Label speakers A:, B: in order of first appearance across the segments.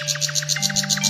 A: うん。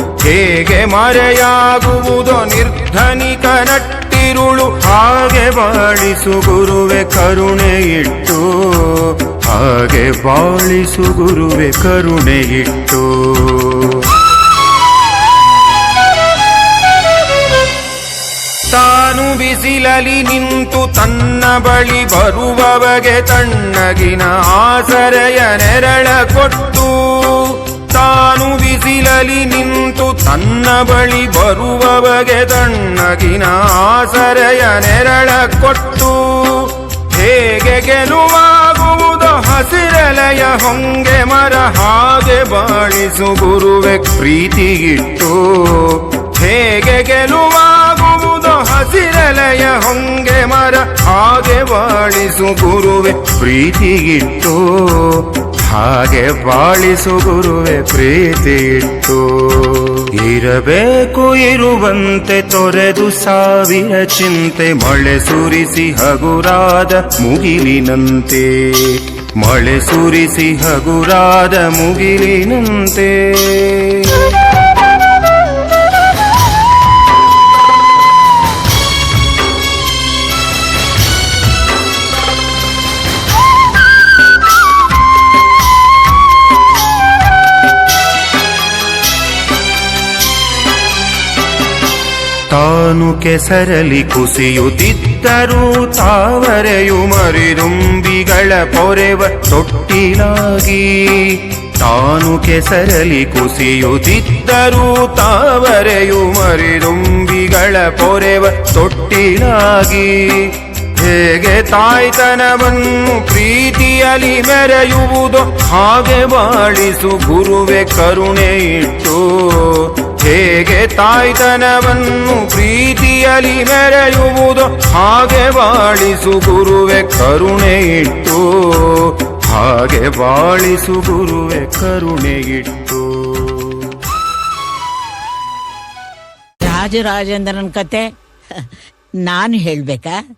A: ಹೇಗೆ ಮರೆಯಾಗುವುದೋ ನಿರ್ಧನಿ ಕನಟ್ಟಿರುಳು ಹಾಗೆ ಬಾಳಿಸು ಗುರುವೆ ಕರುಣೆ ಇಟ್ಟು. ಹಾಗೆ ಬಾಳಿಸು ಗುರುವೆ ಕರುಣೆ ಇಟ್ಟು. ತಾನು ಬಿಸಿಲಲಿ ನಿಂತು ತನ್ನ ಬಳಿ ಬರುವವಗೆ ತಣ್ಣಗಿನ ಆಸರೆಯ ನೆರಳ ಕೊಟ್ಟು. ತಾನು ಬಿಸಿಲಲಿ ನಿಂತು ತನ್ನ ಬಳಿ ಬರುವವಗೆ ತಣ್ಣಗಿನ ಆಸರೆಯ ನೆರಳ ಕೊಟ್ಟು ಹೇಗೆ ಗೆಲುವಾಗುವುದು ಹಸಿರಲೆಯ ಹೊಂಗೆ ಮರ ಹಾಗೆ ಬಾಳಿಸು ಗುರುವೆ ಪ್ರೀತಿಗಿಟ್ಟು ಹೇಗೆ ಗೆಲುವಾಗುವುದು ಹಸಿರಲೆಯ ಹೊಂಗೆ ಮರ ಹಾಗೆ ಬಾಳಿಸು ಗುರುವೆ ಪ್ರೀತಿಗಿಟ್ಟು ಹಾಗೆ ಬಾಳಿಸು ಗುರುವೆ ಪ್ರೀತಿಗಿಟ್ಟು ಇರಬೇಕು ಇರುವಂತೆ ತೊರೆದು ಸಾವಿರ ಚಿಂತೆ ಮಳೆ ಸುರಿಸಿ ಹಗುರಾದ ಮುಗಿಲಿನಂತೆ. ಮಳೆ ಸುರಿಸಿ ಹಗುರಾದ ಮುಗಿಲಿನಂತೆ. ತಾನು ಕೆಸರಲಿ ಕುಸಿಯುತ್ತಿದ್ದರೂ ತಾವರೆಯು ಮರಿದುಂಬಿಗಳ ಪೊರೆವ ತೊಟ್ಟಿಲಾಗಿ ತಾನು ಕೆಸರಲಿ ಕುಸಿಯುತ್ತಿದ್ದರೂ ತಾವರೆಯು ಮರಿದುಂಬಿಗಳ ಪೊರೆವ ತೊಟ್ಟಿಲಾಗಿ ಹೇಗೆ ತಾಯ್ತನವನ್ನು ಪ್ರೀತಿಯಲ್ಲಿ ಮೆರೆಯುವುದು ಹಾಗೆ ಬಾಳಿಸು ಗುರುವೆ ಕರುಣೆ ಇಟ್ಟು ಹೇಗೆ ತಾಯ್ತನವನ್ನು ಪ್ರೀತಿಯಲಿ ಮೆರೆಯುವುದು? ಹಾಗೆ ಬಾಳಿಸು ಗುರುವೆ ಕರುಣೆ ಇಟ್ಟು. ಹಾಗೆ ಬಾಳಿಸು ಗುರುವೆ ಕರುಣೆ ಇಟ್ಟು.
B: ರಾಜರಾಜೇಂದ್ರನ್ ಕತೆ ನಾನು ಹೇಳ್ಬೇಕಾ?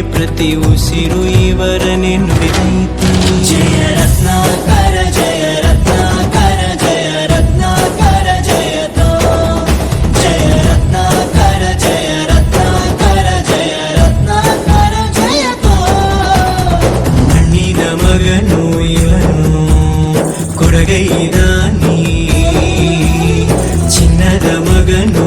C: ಋಣವೈತೆ ಪ್ರತಿ ಉಸಿರು ಇವರ ನುಡಿದೈತೆ ಜಯ ರತ್ನಾಕರ ಜಯ ರತ್ನಾಕರ ಜಯ ರತ್ನಾಕರ ಜಯತೋ ಜಯ ರತ್ನಾಕರ ಜಯ ರತ್ನಾಕರ ಜಯ ರತ್ನಾಕರ ಜಯತೋ ಮಣ್ಣಿನ ಮಗನು ಇವನು ಕೊಡಗೈದಾನಿ ಚಿನ್ನದ ಮಗನು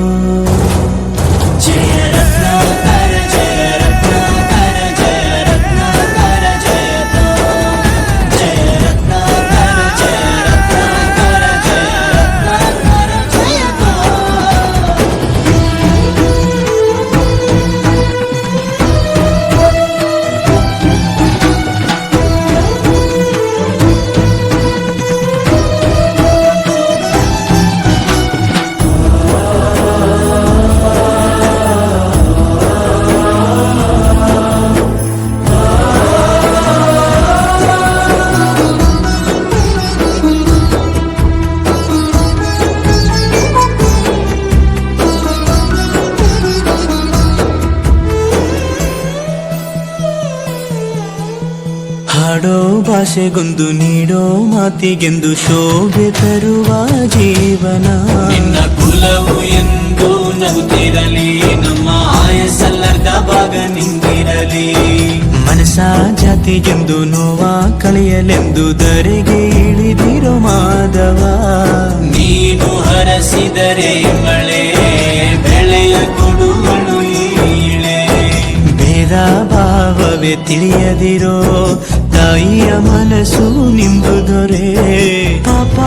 C: ಹಾಡೋ ಭಾಷೆಗೊಂದು ನೀಡೋ ಮಾತಿಗೆಂದು ಶೋಭೆ ತರುವ ಜೀವನ. ನಿನ್ನ ಕುಲವು ಎಂದು ನಗುತ್ತಿರಲಿ ನಮ್ಮ ಆಯಸಲ್ಲದ ಭಾಗ ನಿಂತಿರಲಿ. ಮನಸ ಜಾತಿಗೆಂದು ನೋವ ಕಳೆಯಲೆಂದು ದರೆಗೆ ಇಳಿದಿರೋ ಮಾಧವ. ನೀನು ಹರಸಿದರೆ ತಾವೇ ತಿಳಿಯದಿರೋ ತಾಯಿಯ ಮನಸ್ಸು ನಿಂಬು ದೊರೆ ಪಾಪ